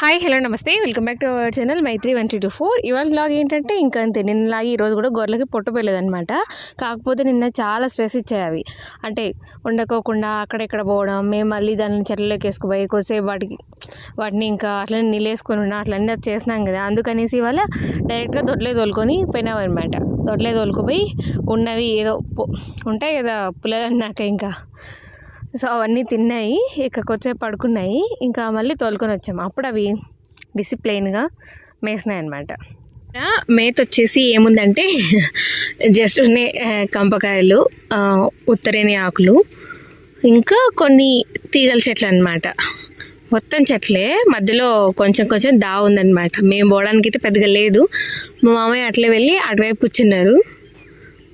Hi hello namaste. Welcome back to our channel Maitri one three two four. ఇవాళ blog ఏంటంటే ఇంకా అంతే. నిన్నలాగే ఈరోజు కూడా గొర్రెలకి పొట్టపోయలేదన్నమాట కాకపోతే నిన్న చాలా స్ట్రెస్ ఇచ్చాయి అవి. అంటే ఉండకోకుండా అక్కడెక్కడ పోవడం మేము మళ్ళీ దాన్ని చెట్లలోకి వేసుకుపోయి కొద్దిసేపు వాటికి వాటిని ఇంకా అట్లనే నిలేసుకొని ఉన్నా అట్లన్నీ అది చేసినాం కదా. అందుకనేసి ఇవాళ డైరెక్ట్గా దొడ్లే తోలుకొని పోయినామన్నమాట. దొడ్లే తోలుకుపోయి ఉన్నవి ఏదో ఉంటాయి కదా పుల్లలు అన్నాక ఇంకా. సో అవన్నీ తిన్నాయి. ఇక కొద్దిసేపు పడుకున్నాయి. ఇంకా మళ్ళీ తోలుకొని వచ్చాము. అప్పుడు అవి డిసిప్లైన్గా మేసినాయి అనమాట మేత వచ్చేసి ఏముందంటే జస్ట్ ఉన్నాయి కంపకాయలు ఉత్తరేని ఆకులు ఇంకా కొన్ని తీగల చెట్లు అనమాట మొత్తం చెట్లే. మధ్యలో కొంచెం కొంచెం దా ఉందన్నమాట మేము పోవడానికి అయితే పెద్దగా లేదు. మా మామయ్య అట్లే వెళ్ళి అటువైపు కూర్చున్నారు.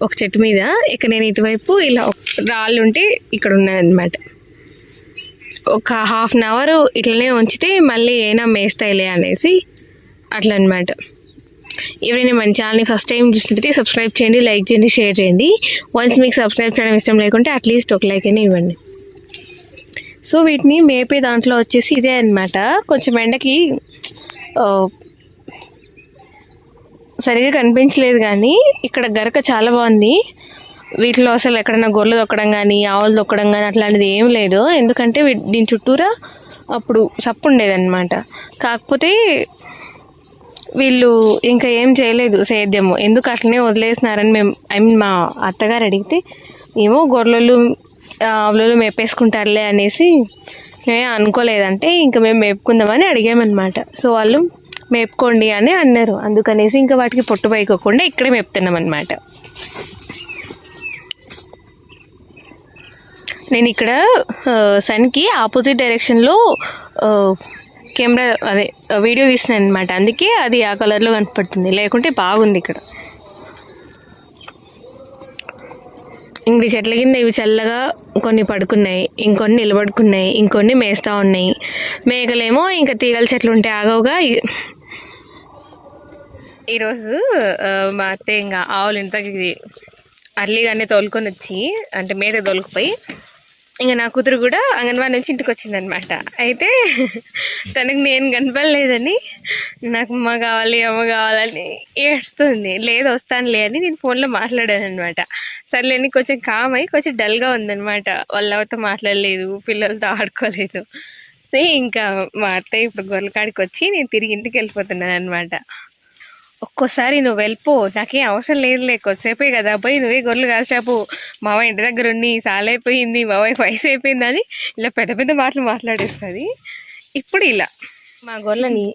ఒక చెట్టు మీద ఇక నేను ఇటువైపు ఇలా రాళ్ళు ఉంటే ఇక్కడ ఉన్నాయన్నమాట. ఒక హాఫ్ అన్ అవర్ ఇట్లనే ఉంచితే మళ్ళీ ఏమైనా మేస్తాయిలే అనేసి అట్లా అనమాట ఎవరైనా మన ఛానల్ని ఫస్ట్ టైం చూసినట్టయితే సబ్స్క్రైబ్ చేయండి లైక్ చేయండి షేర్ చేయండి. వన్స్ మీకు సబ్స్క్రైబ్ చేయడం ఇష్టం లేకుంటే అట్లీస్ట్ ఒక లైక్ అయినా ఇవ్వండి. సో వీటిని మేపే దాంట్లో వచ్చేసి ఇదే అనమాట కొంచెం ఎండకి సరిగా కనిపించలేదు కానీ ఇక్కడ గరక చాలా బాగుంది. వీటిలో అసలు ఎక్కడైనా గొర్రెలు దొక్కడం కానీ ఆవులు దొక్కడం కానీ అట్లాంటిది ఏం లేదు. ఎందుకంటే వీ- దీని చుట్టూరా అప్పుడు సప్పు ఉండేదన్నమాట. కాకపోతే వీళ్ళు ఇంకా ఏం చేయలేదు సేద్యము. ఎందుకు అట్లనే వదిలేసినారని మేము ఐ మీన్ మా అత్తగారు అడిగితే ఏమో గొర్రెలు ఆవులు మేపేసుకుంటారులే అనేసి మేమే అనుకోలేదంటే ఇంకా మేము మేపుకుందామని అడిగామన్నమాట. సో వాళ్ళు మేపుకోండి అని అన్నారు. అందుకనేసి ఇంకా వాటికి పొట్టు పైకోకుండా ఇక్కడే మేపుతున్నాం అనమాట నేను ఇక్కడ సన్కి ఆపోజిట్ డైరెక్షన్లో కెమెరా అదే వీడియో తీసినాను అనమాట అందుకే అది ఆ కలర్లో కనపడుతుంది. లేకుంటే బాగుంది ఇక్కడ. ఇంటి చెట్ల కింద ఇవి చల్లగా కొన్ని పడుకున్నాయి ఇంకొన్ని నిలబడుకున్నాయి ఇంకొన్ని మేస్తూ ఉన్నాయి. మేకలేమో ఇంకా తీగల చెట్లు ఉంటే ఆగవుగా ఈరోజు మా అత్తే ఇంకా ఆవులు ఇంతకి అర్లీగానే తోలుకొని వచ్చి అంటే మేత తోలుకుపోయి ఇంకా నా కూతురు కూడా అంగన్వాడి నుంచి ఇంటికి వచ్చిందనమాట అయితే తనకు నేను కనపడలేదని నాకు అమ్మ కావాలి అమ్మ కావాలని ఏడుస్తుంది. లేదు వస్తానులే అని నేను ఫోన్లో మాట్లాడాను అనమాట సర్లేని కొంచెం కామ్ అయ్యి కొంచెం డల్గా ఉందనమాట వాళ్ళతో మాట్లాడలేదు పిల్లలతో ఆడుకోలేదు. ఇంకా మా అత్తయ్య ఇప్పుడు గొర్రెల కాడికి వచ్చి నేను తిరిగి ఇంటికి వెళ్ళిపోతున్నాను అనమాట ఒక్కోసారి నువ్వు వెళ్ళిపో. నాకేం అవసరం లేదులే. కొద్దిసేపే కదా. పోయి నువ్వే గొర్రెలు కాసేపు. మావ ఇంటి దగ్గర ఉండి సాలైపోయింది. మా వైఫ్ వయసు అయిపోయింది అని ఇలా పెద్ద పెద్ద మాటలు మాట్లాడేస్తుంది. ఇప్పుడు ఇలా. మా గొర్రెలని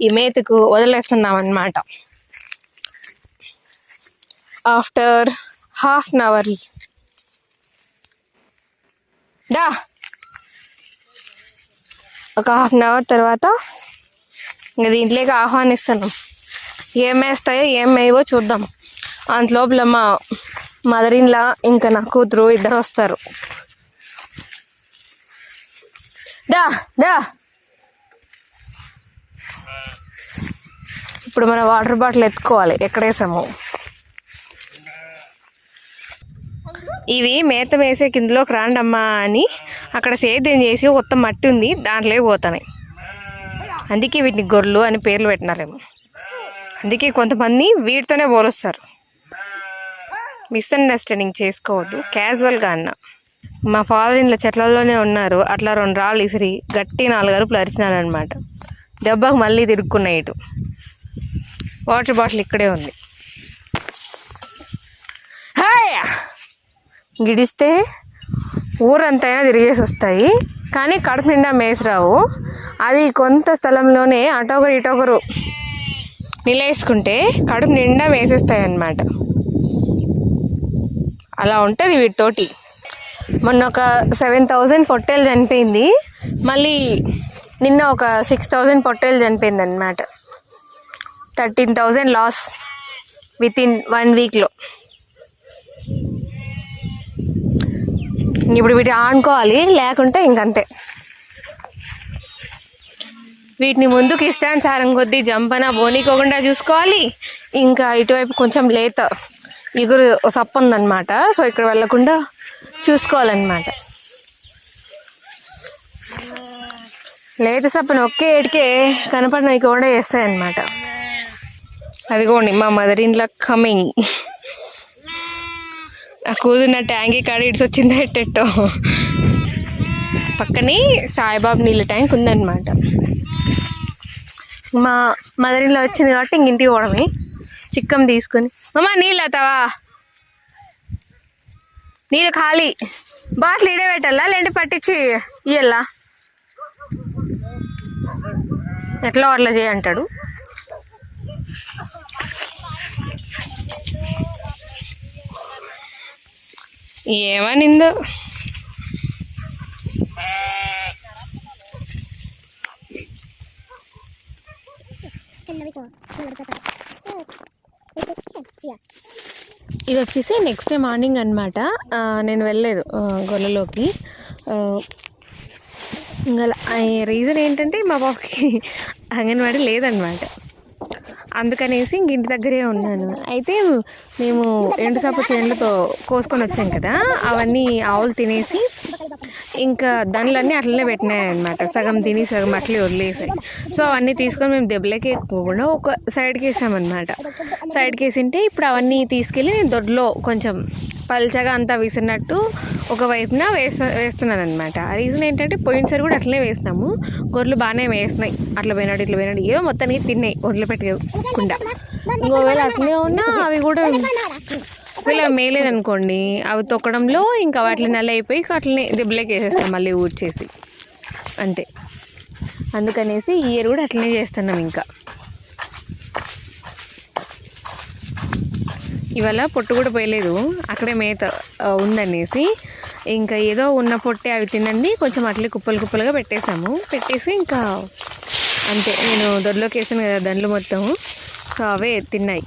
ఈ మేతకు వదిలేస్తున్నాం అన్నమాట ఆఫ్టర్ హాఫ్ అన్ అవర్. దా. ఒక హాఫ్ అన్ అవర్ తర్వాత ఇంకా దీంట్లోకి ఆహ్వానిస్తున్నాం. ఏం వేస్తాయో ఏం వేయవో చూద్దాం. అంతలోపల మా మదర్ ఇన్లా ఇంకా నా కూతురు ఇద్దరు వస్తారు. దా దా. ఇప్పుడు మన వాటర్ బాటిల్ ఎత్తుకోవాలి. ఎక్కడేసాము ఇవి మేత వేసే కిందలోకి రాండమ్మా అని అక్కడ సేద్యం చేసి కొత్త మట్టి ఉంది దాంట్లో పోతున్నాయి. అందుకే వీటిని గొర్రెలు అని పేర్లు పెట్టినారేమో. అందుకే కొంతమంది వీటితోనే పోలుస్తారు మిస్అండర్స్టాండింగ్ చేసుకోవద్దు. క్యాజువల్గా అన్న. మా ఫాదర్ ఇంట్లో చెట్లలోనే ఉన్నారు. అట్లా రెండు రాళ్ళు ఇసిరి గట్టి నాలుగు అరుపులు అరిచినారనమాట దెబ్బకు మళ్ళీ తిరుక్కున్నాయి ఇటు. వాటర్ బాటిల్ ఇక్కడే ఉంది. హాయ్ గిడిస్తే ఊరంతైనా తిరిగేసి వస్తాయి. కానీ కడుపు నిండా మేసరావు. అది కొంత స్థలంలోనే అటొకరు ఇటొకరు నిలేసుకుంటే కడుపు నిండా వేసేస్తాయి అన్నమాట అలా ఉంటుంది వీటితోటి. మొన్న ఒక సెవెన్ థౌజండ్ పొట్టేలు చనిపోయింది. మళ్ళీ నిన్న ఒక సిక్స్ థౌజండ్ పొట్టేలు చనిపోయింది అనమాట thirteen thousand loss within one వీక్లో. ఇప్పుడు వీటి ఆనుకోవాలి లేకుంటే ఇంకంతే. వీటిని ముందుకు ఇష్టానుసారం కొద్దీ జంపన బోనికోకుండా చూసుకోవాలి. ఇంకా ఇటువైపు కొంచెం లేత ఇగురు సప్పు ఉందన్నమాట సో ఇక్కడ వెళ్ళకుండా చూసుకోవాలన్నమాట. లేత సప్పని ఒకే ఏడికే కనపడిన కూడా వేస్తాయన్నమాట. అదిగోండి మా మదర్ ఇన్ లా కమింగ్. ఆ కూతున్న ట్యాంకీ కాడ ఇడిచి వచ్చింది ఎట్టెట్టో. పక్కనే సాయిబాబు నీళ్ళ ట్యాంక్ ఉందన్నమాట. మా మదర్ ఇన్ వచ్చింది కాబట్టి ఇంక ఇంటికి పోవడమే. చిక్కం తీసుకొని అమ్మా నీళ్ళు అవుతావా నీళ్ళు ఖాళీ. బాటిల్ ఇడే పెట్టాలా? లేదంటే పట్టించి ఇయ్యల్లా ఎట్లా అట్లా చేయంటాడు ఏమనిందో? ఇది వచ్చేసి నెక్స్ట్ డే మార్నింగ్ అనమాట నేను వెళ్ళలేదు గొల్లలోకి ఇంకా రీజన్ ఏంటంటే మా బాబుకి అంగన్వాడీ లేదనమాట అందుకనేసి ఇంక ఇంటి దగ్గరే ఉన్నాను. అయితే మేము ఎండు సప్ప చేనులతో కోసుకొని వచ్చాం కదా అవన్నీ ఆవులు తినేసి ఇంకా దానిలన్నీ అట్లనే పెట్టినాయి అనమాట సగం తిని సగం అట్లే వదిలేసాయి సో అవన్నీ తీసుకొని మేము దెబ్బలకి ఎక్కువకుండా ఒక సైడ్కి వేసామన్నమాట సైడ్కి వేసింటే ఇప్పుడు అవన్నీ తీసుకెళ్ళి నేను దొడ్లో కొంచెం పల్చగా అంతా విసిరినట్టు ఒక వైపున వేస్తా వేస్తున్నాను అనమాట రీజన్ ఏంటంటే పోయినసారి కూడా అట్లనే వేసినాము. గొర్రెలు బాగానే వేసినాయి అట్లా పోయినాడు ఇట్లా పోయినాడు. ఏదో మొత్తానికి తిన్నాయి వదిలిపెట్టకుండా. ఇంకోవేళ అట్లనే ఉన్నా అవి కూడా ఒకవేళ మేలేదనుకోండి అవి తొక్కడంలో ఇంకా వాటిని నల్ల అయిపోయి అట్లనే దెబ్బలకి వేసేస్తాం మళ్ళీ ఊడ్చేసి. అంతే. అందుకనేసి ఈ ఇయర్ కూడా అట్లనే చేస్తున్నాం ఇంకా. ఇవాళ పొట్టు కూడా పోయలేదు అక్కడే మేత ఉందనేసి ఇంకా ఏదో ఉన్న పొట్టే అవి తినండి కొంచెం అట్లే కుప్పలు కుప్పలుగా పెట్టేశాము. పెట్టేసి ఇంకా అంతే నేను దొడ్లోకి వేసాను కదా దండ్లు మొత్తం సో అవే తిన్నాయి.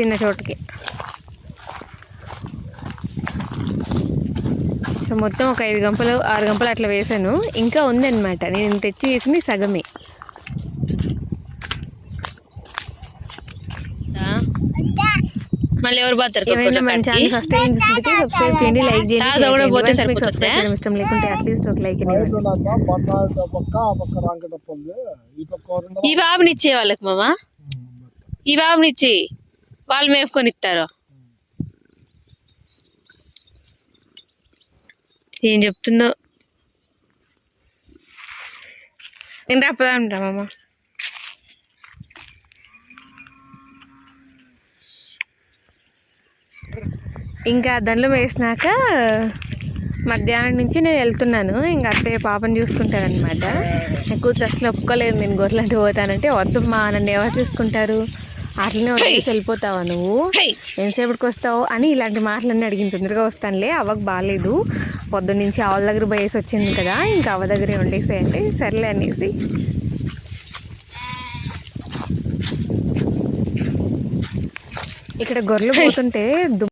తిన్న చోటుకి. సో మొత్తం ఒక ఐదు గంపలు ఆరు గంపలు అట్లా వేసాను. ఇంకా ఉందన్నమాట. నేను తెచ్చి వేసింది సగమే. మళ్ళీ ఎవరు పోతారు? ఏమైనా మన ఛానల్ ఫస్ట్ టైం చూస్తుంటే సబ్స్క్రైబ్ చేయండి లైక్ చేయండి తాత share కూడా చేయండి. పోతే Once మీకు సరిపోతుందా? subscribe చేయడం ఇష్టం లేకుంటే అట్లీస్ట్ ఒక లైక్ ఈ బాబుని ఇచ్చే వాళ్ళకి మామ. ఈ బాబుని ఇచ్చి వాళ్ళు మేపుకొని ఇస్తారు ఏం చెప్తుందో? నేను తప్పదా ఉంటామమ్మ ఇంకా దండ్లు వేసినాక మధ్యాహ్నం నుంచి నేను వెళ్తున్నాను. ఇంకా అత్తయ్య పాపని చూసుకుంటారనమాట కూతురు అసలు ఒప్పుకోలేదు. నేను గొర్రెలంటే పోతానంటే వద్దు మా నన్ను ఎవరు చూసుకుంటారు? అట్లనే వదిలేసి వెళ్ళిపోతావా నువ్వు? ఎంతసేపటికి వస్తావు? అని ఇలాంటి మాటలన్నీ అడిగిన తొందరగా వస్తానులే అవ్వకు బాగాలేదు. పొద్దున్న నుంచి ఆవుల దగ్గర పోయేసి వచ్చింది కదా ఇంకా అవ్వ దగ్గరే వండేసేయంటే సర్లే అనేసి. ఇక్కడ గొర్రెలు పోతుంటే